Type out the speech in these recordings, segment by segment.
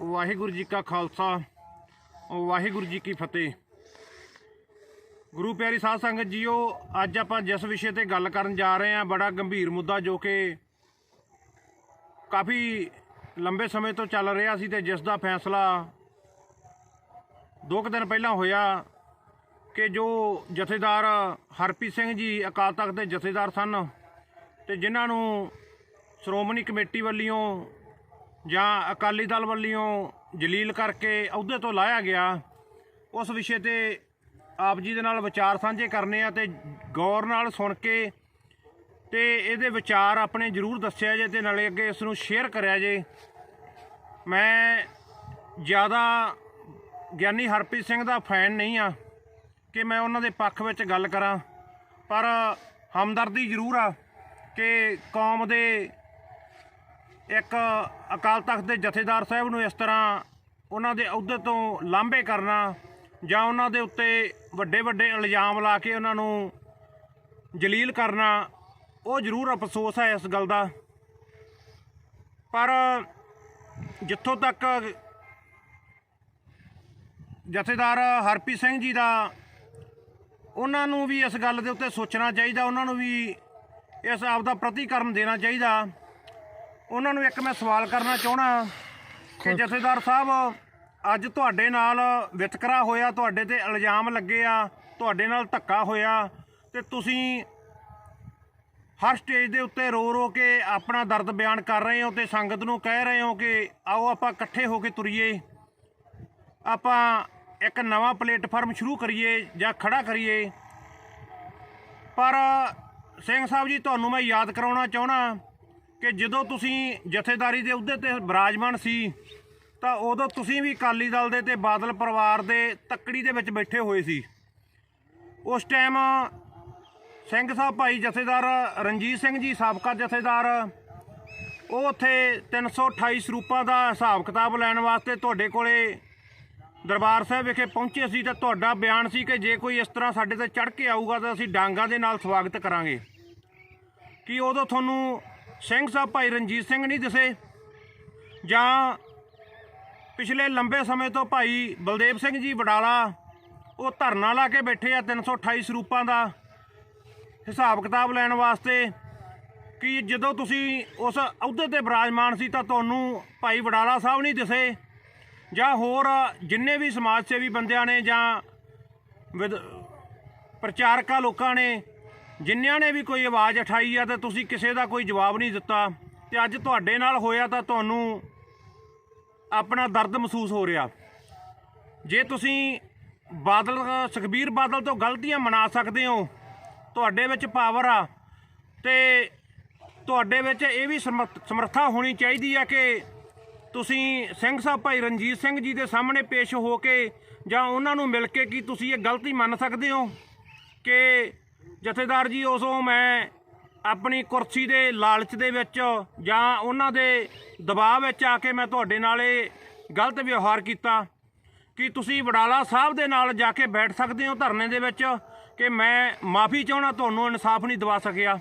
ਵਾਹਿਗੁਰੂ ਜੀ ਕਾ ਖਾਲਸਾ ਵਾਹਿਗੁਰੂ ਜੀ ਕੀ ਫਤਿਹ। ਗੁਰੂ ਪਿਆਰੀ ਸਾਧ ਸੰਗਤ ਜੀਓ, ਅੱਜ ਆਪਾਂ ਜਿਸ ਵਿਸ਼ੇ ਤੇ ਗੱਲ ਕਰਨ ਜਾ ਰਹੇ ਹਾਂ, ਬੜਾ ਗੰਭੀਰ ਮੁੱਦਾ ਜੋ ਕਿ ਕਾਫੀ ਲੰਬੇ ਸਮੇਂ ਤੋਂ ਚੱਲ ਰਿਹਾ ਸੀ ਤੇ ਜਿਸ ਦਾ ਫੈਸਲਾ ਦੋ ਕੁ ਦਿਨ ਪਹਿਲਾਂ ਹੋਇਆ ਕਿ ਜੋ ਜਥੇਦਾਰ ਹਰਪ੍ਰੀਤ ਸਿੰਘ ਜੀ ਅਕਾਲ ਤਖਤ ਦੇ ਜਥੇਦਾਰ ਸਨ ਤੇ ਜਿਨ੍ਹਾਂ ਨੂੰ ਸ਼੍ਰੋਮਣੀ ਕਮੇਟੀ ਵੱਲੋਂ ਜਾਂ ਅਕਾਲੀ ਦਲ ਵੱਲੋਂ ਜਲੀਲ ਕਰਕੇ ਅਹੁਦੇ ਤੋਂ ਲਾਇਆ ਗਿਆ, ਉਸ ਵਿਸ਼ੇ ਤੇ ਆਪ ਜੀ ਦੇ ਨਾਲ ਵਿਚਾਰ ਸਾਂਝੇ ਕਰਨੇ ਆ ਤੇ ਗੌਰ ਨਾਲ ਸੁਣ ਕੇ ਤੇ ਇਹਦੇ ਵਿਚਾਰ ਆਪਣੇ ਜਰੂਰ ਦੱਸਿਆ ਜੇ ਤੇ ਨਾਲੇ ਅੱਗੇ ਇਸ ਨੂੰ ਸ਼ੇਅਰ ਕਰਿਆ ਜੇ। ਮੈਂ ਜ਼ਿਆਦਾ ਗਿਆਨੀ ਹਰਪ੍ਰੀਤ ਸਿੰਘ ਦਾ ਫੈਨ ਨਹੀਂ ਆ ਕਿ ਮੈਂ ਉਹਨਾਂ ਦੇ ਪੱਖ ਵਿੱਚ ਗੱਲ ਕਰਾਂ, ਪਰ ਹਮਦਰਦੀ ਜ਼ਰੂਰ ਆ ਕਿ ਕੌਮ ਦੇ ਇੱਕ ਅਕਾਲ ਤਖਤ ਦੇ ਜਥੇਦਾਰ ਸਾਹਿਬ ਨੂੰ ਇਸ ਤਰ੍ਹਾਂ ਉਹਨਾਂ ਦੇ ਅਹੁਦੇ ਤੋਂ ਲਾਂਭੇ ਕਰਨਾ ਜਾਂ ਉਹਨਾਂ ਦੇ ਉੱਤੇ ਵੱਡੇ ਵੱਡੇ ਇਲਜ਼ਾਮ ਲਾ ਕੇ ਉਹਨਾਂ ਨੂੰ ਜਲੀਲ ਕਰਨਾ, ਉਹ ਜ਼ਰੂਰ ਅਫਸੋਸ ਹੈ ਇਸ ਗੱਲ ਦਾ। ਪਰ ਜਿੱਥੋਂ ਤੱਕ ਜਥੇਦਾਰ ਹਰਪ੍ਰੀਤ ਸਿੰਘ ਜੀ ਦਾ ਉਹਨਾਂ ਨੂੰ ਵੀ ਇਸ ਗੱਲ ਦੇ ਉੱਤੇ ਸੋਚਣਾ ਚਾਹੀਦਾ, ਉਹਨਾਂ ਨੂੰ ਵੀ ਇਸ ਆਪ ਦਾ ਪ੍ਰਤੀਕਰਮ ਦੇਣਾ ਚਾਹੀਦਾ ਉਹਨਾਂ ਨੂੰ ਇੱਕ ਮੈਂ ਸਵਾਲ ਕਰਨਾ ਚਾਹਣਾ ਕਿ ਜਥੇਦਾਰ ਸਾਹਿਬ, ਅੱਜ ਤੁਹਾਡੇ ਨਾਲ ਵਿਤਕਰਾ ਹੋਇਆ, ਤੁਹਾਡੇ ਤੇ ਇਲਜ਼ਾਮ ਲੱਗੇ ਆ, ਤੁਹਾਡੇ ਨਾਲ ਧੱਕਾ ਹੋਇਆ ਤੇ ਤੁਸੀਂ ਹਰ ਸਟੇਜ ਦੇ ਉੱਤੇ ਰੋ ਰੋ ਕੇ ਆਪਣਾ ਦਰਦ ਬਿਆਨ ਕਰ ਰਹੇ ਹੋ ਤੇ ਸੰਗਤ ਨੂੰ ਕਹਿ ਰਹੇ ਹੋ ਕਿ ਆਓ ਆਪਾਂ ਇਕੱਠੇ ਹੋ ਕੇ ਤੁਰੀਏ। ਆਪਾਂ ਇੱਕ ਨਵਾਂ ਪਲੇਟਫਾਰਮ ਸ਼ੁਰੂ ਕਰੀਏ ਜਾਂ ਖੜਾ ਕਰੀਏ। ਪਰ ਸਿੰਘ ਸਾਹਿਬ ਜੀ, ਤੁਹਾਨੂੰ ਮੈਂ ਯਾਦ ਕਰਾਉਣਾ ਚਾਹਣਾ ਕਿ ਜਦੋਂ ਤੁਸੀਂ ਜਥੇਦਾਰੀ ਦੇ ਅਹੁਦੇ ਤੇ ਵਿਰਾਜਮਾਨ ਸੀ, ਤਾਂ ਉਦੋਂ ਤੁਸੀਂ ਵੀ ਅਕਾਲੀ ਦਲ ਦੇ ਤੇ ਬਾਦਲ ਪਰਿਵਾਰ ਦੇ ਤੱਕੜੀ ਦੇ ਵਿੱਚ ਬੈਠੇ ਹੋਏ ਸੀ। ਉਸ ਟਾਈਮ ਸਿੰਘ ਸਾਹਿਬ ਭਾਈ ਜਥੇਦਾਰ ਰਣਜੀਤ ਸਿੰਘ ਜੀ, ਸਾਬਕਾ ਜਥੇਦਾਰ, ਉਹ ਉੱਥੇ 328 ਸਰੂਪਾਂ ਦਾ ਹਿਸਾਬ ਕਿਤਾਬ ਲੈਣ ਵਾਸਤੇ ਤੁਹਾਡੇ ਕੋਲੇ ਦਰਬਾਰ ਸਾਹਿਬ ਵਿਖੇ ਪਹੁੰਚੇ ਸੀ, ਤਾਂ ਤੁਹਾਡਾ ਬਿਆਨ ਸੀ ਕਿ ਜੇ ਕੋਈ ਇਸ ਤਰ੍ਹਾਂ ਸਾਡੇ ਤੇ ਚੜ ਕੇ ਆਊਗਾ, ਤਾਂ ਅਸੀਂ ਡਾਂਗਾ ਦੇ ਨਾਲ ਸਵਾਗਤ ਕਰਾਂਗੇ। ਕੀ ਉਦੋਂ ਤੁਹਾਨੂੰ ਸਿੰਘ ਸਾਹਿਬ ਭਾਈ ਰਣਜੀਤ ਸਿੰਘ ਨਹੀਂ ਦਿਸੇ? ਜਾਂ ਪਿਛਲੇ ਲੰਬੇ ਸਮੇਂ ਤੋਂ ਭਾਈ ਬਲਦੇਵ ਸਿੰਘ ਜੀ ਵਡਾਲਾ, ਉਹ ਧਰਨਾ ਲਾ ਕੇ ਬੈਠੇ ਆ 328 ਸਰੂਪਾਂ ਦਾ ਹਿਸਾਬ ਕਿਤਾਬ ਲੈਣ ਵਾਸਤੇ, ਕਿ ਜਦੋਂ ਤੁਸੀਂ ਉਸ ਅਹੁਦੇ ਤੇ ਬਿਰਾਜਮਾਨ ਸੀ ਤਾਂ ਤੁਹਾਨੂੰ ਭਾਈ ਵਡਾਲਾ ਸਾਹਿਬ ਨਹੀਂ ਦਿਸੇ? ਜਾਂ ਹੋਰ ਜਿੰਨੇ ਵੀ ਸਮਾਜ ਸੇਵੀ ਬੰਦਿਆਂ ਨੇ ਜਾਂ ਵਿਦ- ਪ੍ਰਚਾਰਕਾਂ ਲੋਕਾਂ ਨੇ ਜਿੰਨਿਆਂ ਨੇ ਵੀ ਕੋਈ ਆਵਾਜ਼ ਉਠਾਈ ਆ ਤੇ ਤੁਸੀਂ ਕਿਸੇ ਦਾ ਕੋਈ ਜਵਾਬ ਨਹੀਂ ਦਿੱਤਾ ਤੇ ਅੱਜ ਤੁਹਾਡੇ ਨਾਲ ਹੋਇਆ ਤਾਂ ਤੁਹਾਨੂੰ ਆਪਣਾ ਦਰਦ ਮਹਿਸੂਸ ਹੋ ਰਿਹਾ। ਜੇ ਤੁਸੀਂ ਬਾਦਲ, ਸੁਖਬੀਰ ਬਾਦਲ ਤੋਂ ਗਲਤੀਆਂ ਮਨਾ ਸਕਦੇ ਹੋ, ਤੁਹਾਡੇ ਵਿੱਚ ਪਾਵਰ ਆ ਤੇ ਤੁਹਾਡੇ ਵਿੱਚ ਇਹ ਵੀ ਸਮਰੱਥਾ ਹੋਣੀ ਚਾਹੀਦੀ ਆ ਕਿ ਤੁਸੀਂ ਸਿੰਘ ਸਾਹਿਬ ਭਾਈ ਰਣਜੀਤ ਸਿੰਘ ਜੀ ਦੇ ਸਾਹਮਣੇ ਪੇਸ਼ ਹੋ ਕੇ ਜਾਂ ਉਹਨਾਂ ਨੂੰ ਮਿਲ ਕੇ ਕੀ ਤੁਸੀਂ ਇਹ ਗਲਤੀ ਮੰਨ ਸਕਦੇ ਹੋ ਕਿ ਜਥੇਦਾਰ ਜੀ, ਉਸੋਂ ਮੈਂ ਆਪਣੀ ਕੁਰਸੀ ਦੇ ਲਾਲਚ ਦੇ ਵਿੱਚ ਜਾਂ ਉਹਨਾਂ ਦੇ ਦਬਾਅ ਵਿੱਚ ਆ ਕੇ ਮੈਂ ਤੁਹਾਡੇ ਨਾਲ ਇਹ ਗਲਤ ਵਿਵਹਾਰ ਕੀਤਾ ਕਿ ਤੁਸੀਂ ਵਡਾਲਾ ਸਾਹਿਬ ਦੇ ਨਾਲ ਜਾ ਕੇ ਬੈਠ ਸਕਦੇ ਹੋ ਧਰਨੇ ਦੇ ਵਿੱਚ ਕਿ ਮੈਂ ਮਾਫੀ ਚਾਹਣਾ ਤੁਹਾਨੂੰ ਇਨਸਾਫ ਨਹੀਂ ਦਿਵਾ ਸਕਿਆ।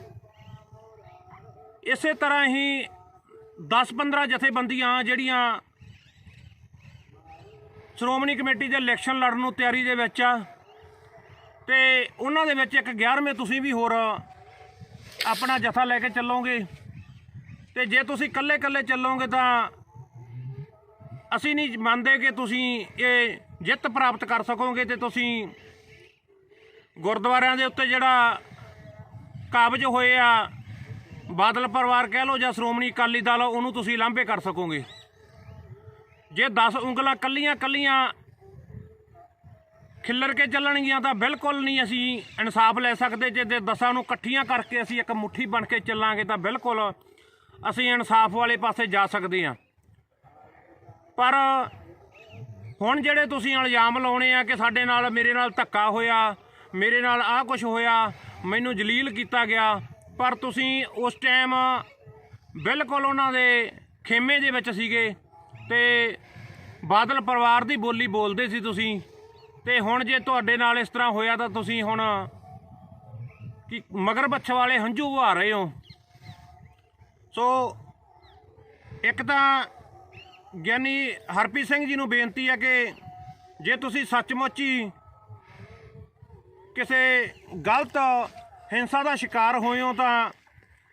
ਇਸੇ ਤਰ੍ਹਾਂ ਹੀ 10-15 ਜਥੇਬੰਦੀਆਂ ਜਿਹੜੀਆਂ ਸ਼੍ਰੋਮਣੀ ਕਮੇਟੀ ਦੇ ਇਲੈਕਸ਼ਨ ਲੜਨ ਨੂੰ ਤਿਆਰੀ ਦੇ ਵਿੱਚ ਆ ਤੇ ਉਹਨਾਂ ਦੇ ਵਿੱਚ ਇੱਕ 11ਵੇਂ ਤੁਸੀਂ ਵੀ ਹੋਰ ਆਪਣਾ ਜਥਾ ਲੈ ਕੇ ਚੱਲੋਗੇ। ਤੇ ਜੇ ਤੁਸੀਂ ਇਕੱਲੇ-ਇਕੱਲੇ ਚੱਲੋਗੇ ਤਾਂ ਅਸੀਂ ਨਹੀਂ ਮੰਨਦੇ ਕਿ ਤੁਸੀਂ ਇਹ ਜਿੱਤ ਪ੍ਰਾਪਤ ਕਰ ਸਕੋਗੇ ਤੇ ਤੁਸੀਂ ਗੁਰਦੁਆਰਿਆਂ ਦੇ ਉੱਤੇ ਜਿਹੜਾ ਕਾਬਜ ਹੋਏ ਆ, ਬਾਦਲ ਪਰਿਵਾਰ ਕਹਿ ਲਓ ਜਾਂ ਸ਼੍ਰੋਮਣੀ ਅਕਾਲੀ ਦਲ, ਉਹਨੂੰ ਤੁਸੀਂ ਲਾਂਭੇ ਕਰ ਸਕੋਗੇ। ਜੇ 10 ਉਂਗਲਾਂ ਕੱਲੀਆਂ ਕੱਲੀਆਂ ਖਿੱਲਰ ਕੇ ਚੱਲਣਗੀਆਂ ਤਾਂ ਬਿਲਕੁਲ ਨਹੀਂ ਅਸੀਂ ਇਨਸਾਫ ਲੈ ਸਕਦੇ ਜੇ ਤੇ ਦਸਾਂ ਨੂੰ ਇਕੱਠੀਆਂ ਕਰਕੇ ਅਸੀਂ ਇੱਕ ਮੁੱਠੀ ਬਣ ਕੇ ਚੱਲਾਂਗੇ ਤਾਂ ਬਿਲਕੁਲ ਅਸੀਂ ਇਨਸਾਫ ਵਾਲੇ ਪਾਸੇ ਜਾ ਸਕਦੇ ਹਾਂ। ਪਰ ਹੁਣ ਜਿਹੜੇ ਤੁਸੀਂ ਇਲਜ਼ਾਮ ਲਾਉਣੇ ਆ ਕਿ ਸਾਡੇ ਨਾਲ ਮੇਰੇ ਨਾਲ ਧੱਕਾ ਹੋਇਆ, ਮੇਰੇ ਨਾਲ ਆਹ ਕੁਝ ਹੋਇਆ, ਮੈਨੂੰ ਜਲੀਲ ਕੀਤਾ ਗਿਆ, ਪਰ ਤੁਸੀਂ ਉਸ ਟਾਈਮ ਬਿਲਕੁਲ ਉਹਨਾਂ ਦੇ ਖੇਮੇ ਦੇ ਵਿੱਚ ਸੀਗੇ ਤੇ ਬਾਦਲ ਪਰਿਵਾਰ ਦੀ ਬੋਲੀ ਬੋਲਦੇ ਸੀ ਤੁਸੀਂ। ਤੇ ਹੁਣ ਜੇ ਤੁਹਾਡੇ ਨਾਲ ਇਸ ਤਰ੍ਹਾਂ ਹੋਇਆ ਤਾਂ ਤੁਸੀਂ ਹੁਣ ਕਿ ਮਗਰ ਬੱਛ ਵਾਲੇ ਹੰਝੂ ਵਹਾ ਰਹੇ ਹੋ? ਸੋ ਇੱਕ ਤਾਂ ਗਿਆਨੀ ਹਰਪ੍ਰੀਤ ਸਿੰਘ ਜੀ ਨੂੰ ਬੇਨਤੀ ਹੈ ਕਿ ਜੇ ਤੁਸੀਂ ਸੱਚਮੁੱਚ ਹੀ ਕਿਸੇ ਗਲਤ ਹਿੰਸਾ ਦਾ ਸ਼ਿਕਾਰ ਹੋਏ ਹੋ ਤਾਂ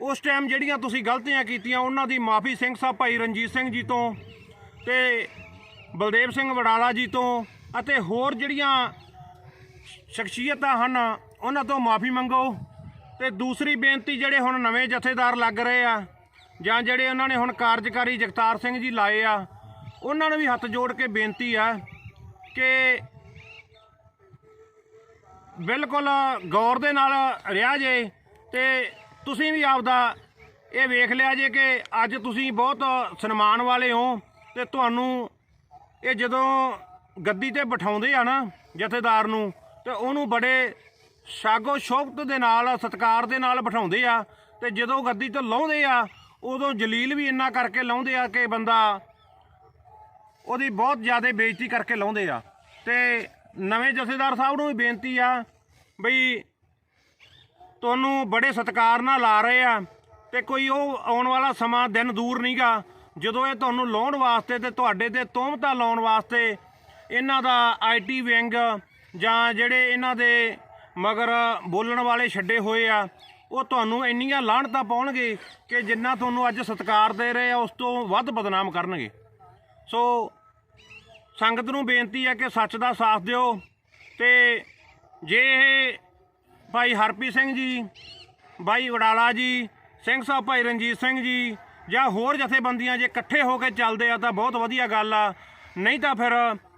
ਉਸ ਟਾਈਮ ਜਿਹੜੀਆਂ ਤੁਸੀਂ ਗਲਤੀਆਂ ਕੀਤੀਆਂ, ਉਹਨਾਂ ਦੀ ਮਾਫੀ ਸਿੰਘ ਸਾਹਿਬ ਭਾਈ ਰਣਜੀਤ ਸਿੰਘ ਜੀ ਤੋਂ ਤੇ ਬਲਦੇਵ ਸਿੰਘ ਵਡਾਲਾ ਜੀ ਤੋਂ ਅਤੇ ਹੋਰ ਜਿਹੜੀਆਂ ਸ਼ਖਸੀਅਤਾਂ ਹਨ, ਉਹਨਾਂ ਤੋਂ ਮਾਫੀ ਮੰਗੋ। ਤੇ ਦੂਸਰੀ ਬੇਨਤੀ ਜਿਹੜੇ ਹੁਣ ਨਵੇਂ ਜਥੇਦਾਰ ਲੱਗ ਰਹੇ ਆ, ਜਾਂ ਜਿਹੜੇ ਉਹਨਾਂ ਨੇ ਹੁਣ ਕਾਰਜਕਾਰੀ ਜਗਤਾਰ ਸਿੰਘ ਜੀ ਲਾਏ ਆ, ਉਹਨਾਂ ਨੂੰ ਵੀ ਹੱਥ ਜੋੜ ਕੇ ਬੇਨਤੀ ਆ ਕਿ ਬਿਲਕੁਲ ਗੌਰ ਦੇ ਨਾਲ ਰਿਹਾ ਜੇ, ਤੇ ਤੁਸੀਂ ਵੀ ਆਪਦਾ ਇਹ ਵੇਖ ਲਿਆ ਜੇ ਕਿ ਅੱਜ ਤੁਸੀਂ ਬਹੁਤ ਸਨਮਾਨ ਵਾਲੇ ਹੋ, ਤੇ ਤੁਹਾਨੂੰ ਇਹ ਜਦੋਂ ਗੱਦੀ ਤੇ ਬਿਠਾਉਂਦੇ ਆ ਨਾ ਜਥੇਦਾਰ ਨੂੰ ਤੇ ਉਹਨੂੰ ਬੜੇ ਸ਼ਾਗੋ ਸ਼ੌਕਤ ਦੇ ਨਾਲ, ਸਤਿਕਾਰ ਦੇ ਨਾਲ ਬਿਠਾਉਂਦੇ ਆ ਤੇ ਜਦੋਂ ਗੱਦੀ ਤੋਂ ਲਾਉਂਦੇ ਆ, ਉਦੋਂ ਜਲੀਲ ਵੀ ਇੰਨਾ ਕਰਕੇ ਲਾਉਂਦੇ ਆ ਕਿ ਬੰਦਾ ਉਹਦੀ ਬਹੁਤ ਜ਼ਿਆਦਾ ਬੇਇੱਜ਼ਤੀ ਕਰਕੇ ਲਾਉਂਦੇ ਆ। ਤੇ ਨਵੇਂ ਜਥੇਦਾਰ ਸਾਹਿਬ ਨੂੰ ਵੀ ਬੇਨਤੀ ਆ ਬਈ ਤੁਹਾਨੂੰ ਬੜੇ ਸਤਿਕਾਰ ਨਾਲ ਲਾ ਰਹੇ ਆ ਤੇ ਕੋਈ ਉਹ ਆਉਣ ਵਾਲਾ ਸਮਾਂ ਦਿਨ ਦੂਰ ਨਹੀਂਗਾ ਜਦੋਂ ਇਹ ਤੁਹਾਨੂੰ ਲਾਉਣ ਵਾਸਤੇ ਤੇ ਤੁਹਾਡੇ ਤੇ ਤੋਹਮਤਾਂ ਲਾਉਣ ਵਾਸਤੇ ਇਹਨਾਂ ਦਾ ਆਈਟੀ ਵਿੰਗ ਜਾਂ ਜਿਹੜੇ ਇਹਨਾਂ ਦੇ ਮਗਰ ਬੋਲਣ ਵਾਲੇ ਛੱਡੇ ਹੋਏ ਆ, ਉਹ ਤੁਹਾਨੂੰ ਇੰਨੀਆਂ ਲਾਹਣਤਾਂ ਪਾਉਣਗੇ ਕਿ ਜਿੰਨਾ ਤੁਹਾਨੂੰ ਅੱਜ ਸਤਿਕਾਰ ਦੇ ਰਹੇ ਆ, ਉਸ ਤੋਂ ਵੱਧ ਬਦਨਾਮ ਕਰਨਗੇ। ਸੋ ਸੰਗਤ ਨੂੰ ਬੇਨਤੀ ਹੈ ਕਿ ਸੱਚ ਦਾ ਸਾਥ ਦਿਓ ਤੇ ਜੇ ਇਹ ਭਾਈ ਹਰਪ੍ਰੀਤ ਸਿੰਘ ਜੀ, ਭਾਈ ਵਡਾਲਾ ਜੀ, ਸਿੰਘ ਸਾਹਿਬ ਭਾਈ ਰਣਜੀਤ ਸਿੰਘ ਜੀ ਜਾਂ ਹੋਰ ਜਥੇਬੰਦੀਆਂ ਜੇ ਇਕੱਠੇ ਹੋ ਕੇ ਚੱਲਦੇ ਆ ਤਾਂ ਬਹੁਤ ਵਧੀਆ ਗੱਲ ਆ। ਨਹੀਂ ਤਾਂ ਫਿਰ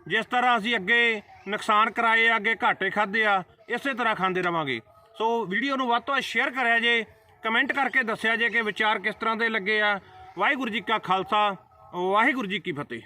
ਜਿਸ ਤਰ੍ਹਾਂ ਅਸੀਂ ਅੱਗੇ ਨੁਕਸਾਨ ਕਰਾਏ ਆ, ਅੱਗੇ ਘਾਟੇ ਖਾਦੇ ਆ, ਇਸੇ ਤਰ੍ਹਾਂ ਖਾਂਦੇ ਰਵਾਂਗੇ। ਸੋ ਵੀਡੀਓ ਨੂੰ ਵੱਧ ਤੋਂ ਵੱਧ ਸ਼ੇਅਰ ਕਰਿਆ ਜੇ ਕਮੈਂਟ ਕਰਕੇ ਦੱਸਿਆ ਜੇ ਕਿ ਵਿਚਾਰ ਕਿਸ ਤਰ੍ਹਾਂ ਦੇ ਲੱਗੇ ਆ। ਵਾਹਿਗੁਰੂ ਜੀ ਕਾ ਖਾਲਸਾ, ਵਾਹਿਗੁਰੂ ਜੀ ਕੀ ਫਤਿਹ।